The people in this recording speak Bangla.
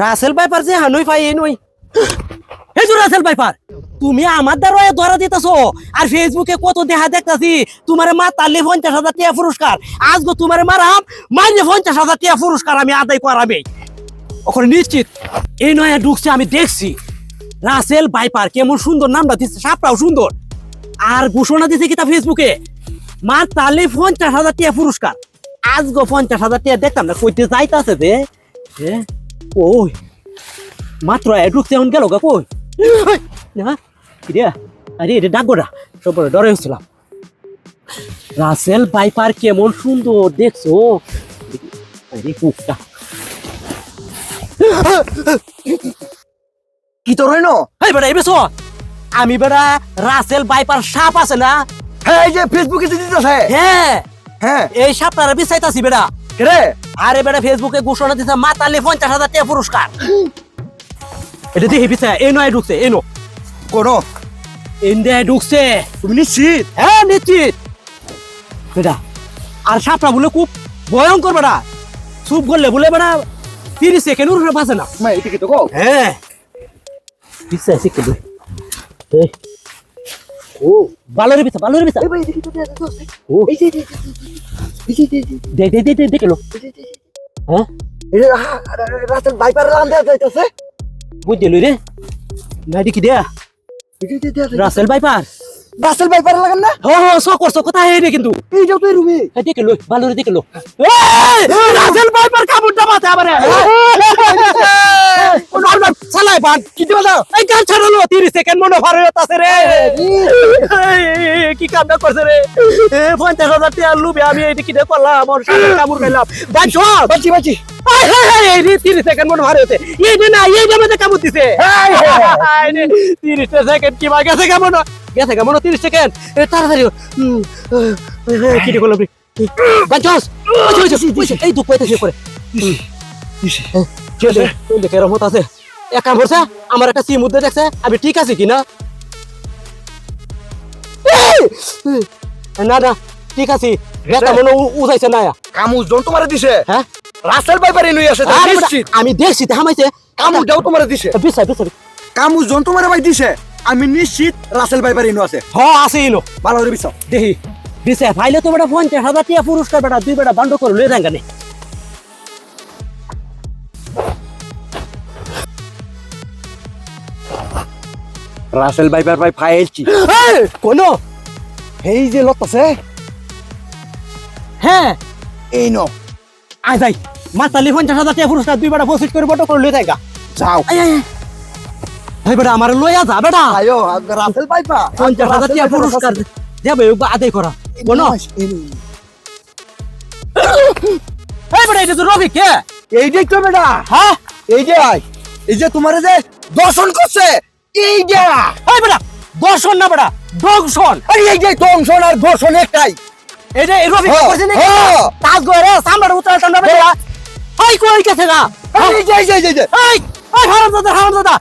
রাসেল পাইপার যে হানুই পাই এই নই। যে রাসেল পাইপার তুমি আমার দ্বারা ধরা দিতেছো। আর ফেসবুকে কত দেখা দেখতাছি তোমার মা তাল্লি পঞ্চাশ হাজার টিয়া পুরস্কার। আজ গো তোমার মারাম মাইনে পঞ্চাশ হাজার টিয়া পুরস্কার আমি আদায় করাবে ওখানে নিশ্চিত এই নয়া ঢুকছে আমি দেখছি। রাসেল বাইপার কেমন সুন্দর নামটা দিচ্ছে সাপটাও সুন্দর। আর ঘোষণা দিছে কি তা ফেসবুকে? মা তালে পঞ্চাশ হাজার টিয়া পুরস্কার। আজ গো পঞ্চাশ হাজার টিয়া দেখতাম না কইতে যাইতাছে দে এ, ওই মাত্র এখন গেল গা কই? কিরে আরে এটা ডরে হচ্ছিলাম। রাসেল বাইপার কেমন সুন্দর দেখছ? আরে কুকটা কি তোর হইন এই বেটা এই বেছো। আমি বেটা রাসেল বাইপার সাপ আছে না? হ্যাঁ এই যে ফেসবুকে দিতেছে। হ্যাঁ। হ্যাঁ। এই সাপটার বিচাইতাছি বেটা। রে? আরে বেটা ফেসবুকে ঘোষণা দিছে মাতালে পঞ্চাশ হাজার টাকা পুরস্কার। এটা দেখি বিচাই এই নয় ঢুকছে এই নো কোন ইন্ডিয়ায় ঢুকছে। তুমি নিশ্চিত? হ্যাঁ নিশ্চিত। বেটা আর সাপটা বলে খুব ভয়ঙ্কর বেটা। চুপ করলে বলে বেটা তিরিশ সেকেন্ড উঠে বাঁচে না। হ্যাঁ। দে। এই। ও বালরে বিচা বালরে বিচা এই ভাই এদিকে তো দেয়া আছে ও। দে দে দেখে লো হ্যাঁ দেয়া রাসেল বাইপার রাস্তার বাইপার লাগান না হ হ সকর সকর তা হে কিন্তু এই যাও তো এই রুমে এই দেখে লই ভালো রে লো রাসেল কোন আর কি দিবা দাও? এই গান ছাড়লো 30 সেকেন্ড মনে ভারে আছে রে। কি কামটা করছে রে? এ 50000 টাকা লুবে আমি এই কি করলাম আমার সাথে কামড় খাইলাম। বাঁচি বাঁচি হায় হায় এই রে 30 সেকেন্ড মনে ভারে হতে এই না এই যে কামড় দিছে। 30 সেকেন্ড কি বা গেছে কেমন? গেছে কেমন 30 সেকেন্ড এ তাড়াতাড়ি কি করলাম এই দুঃখ পাইতেছে করে চলে রহমত আছে। এক কাম করছে আমার একটা সিম উদ্দে দেখছে আমি ঠিক আছি কিনা? না না ঠিক আছি। বেটা মনে উঠাইছে না কামুজ জন তোমারে দিছে। হ্যাঁ? রাস্তার বাইপারে নই আছে আমি দেখছি তে হামাইছে কামুজ যাও তোমারে দিছে। বিশ্বাস বিশ্বাস কামুজ জন তোমারে ভাই দিছে। আমি নিশ্চিত রাসেল বাইপারে ইনো আছে। হ আছে ইনো। ভালো করে বিশ্বাস দেখি। দিছে ফাইলে তো বেটা পঞ্চাশ হাজার টিয়া পুরস্কার বেটা দুই বেটা বান্ড করে লয়ে যাঙ্গানে রাসেল বাইপার ভাই ফাইলছি কোন এই যে লত আছে। হ্যাঁ এই ন। আয় যাই। মাতালি পঞ্চাশ হাজার টাকা পুরস্কার দুই বেটা প্রসিড করে বটো করে লয়ে যাঙ্গা যাও। ভাই বেটা আমার লইয়া যা বেটা। আয়ো রাসেল বাইপা পঞ্চাশ হাজার টাকা পুরস্কার। আদায় করা। কোন এই বেটা এটা তো রবি কে? এই যে তো বেটা। হ্যাঁ? এই যে আয় এই যে তোমারে যে দর্শন করছে। এই যে। এই বেটা দর্শন না বেটা দংশন। আরে এই যে দংশন আর দর্শন একটাই। এই যে এই রবি হ্যাঁ, করছে নাকি? হ্যাঁ। তাজ গরে সামনে উতরা টান্ডা বেটা। হাই কই গেছে না এই যে এই যে এই এই এই হারাম দাদা হারাম দাদা